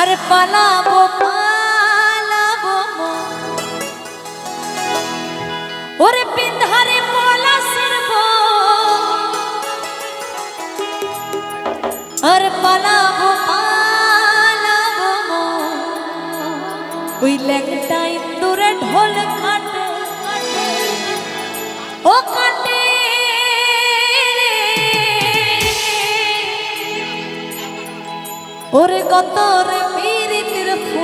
আরে পালাবো পালাবো ওরে পিন্ধারে পলাশের বন। আর পালাবো পালাবো ওই ল্যাংটা ইন্দুরে ঢোল কাটে ও কাটে ওরে কত রে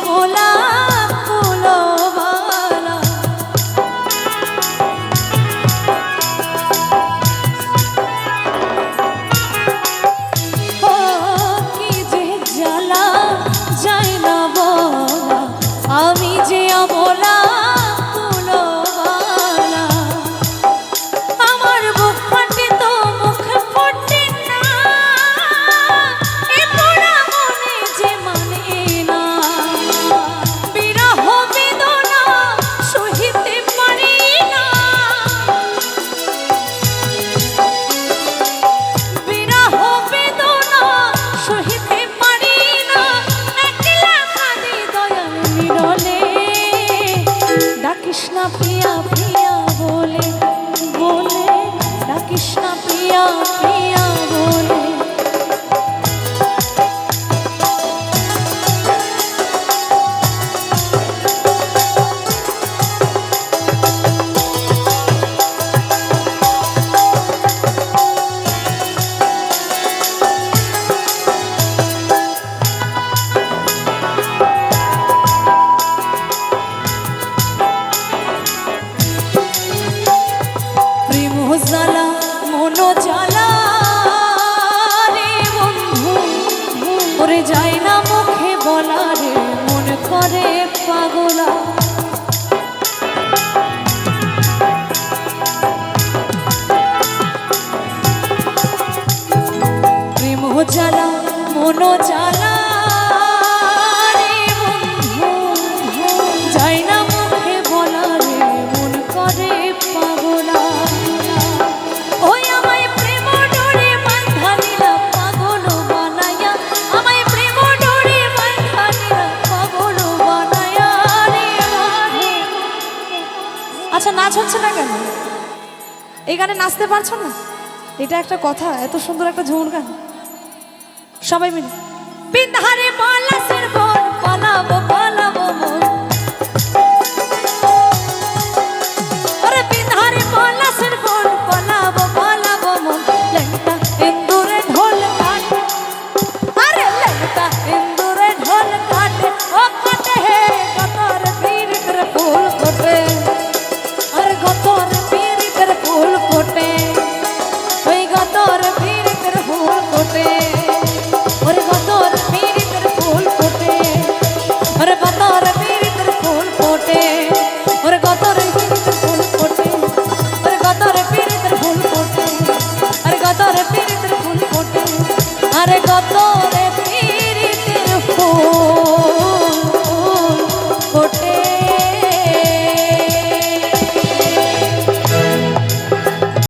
ভোলা হয়ে যায় না মুখে বলার মন করে পাগলা। প্রেম জ্বালা মনো জ্বালা এই গানে নাচতে পারছ না? এটা একটা কথা, এত সুন্দর একটা ঝুমুর গান। সবাই মিলে। পিন্ধারে বলা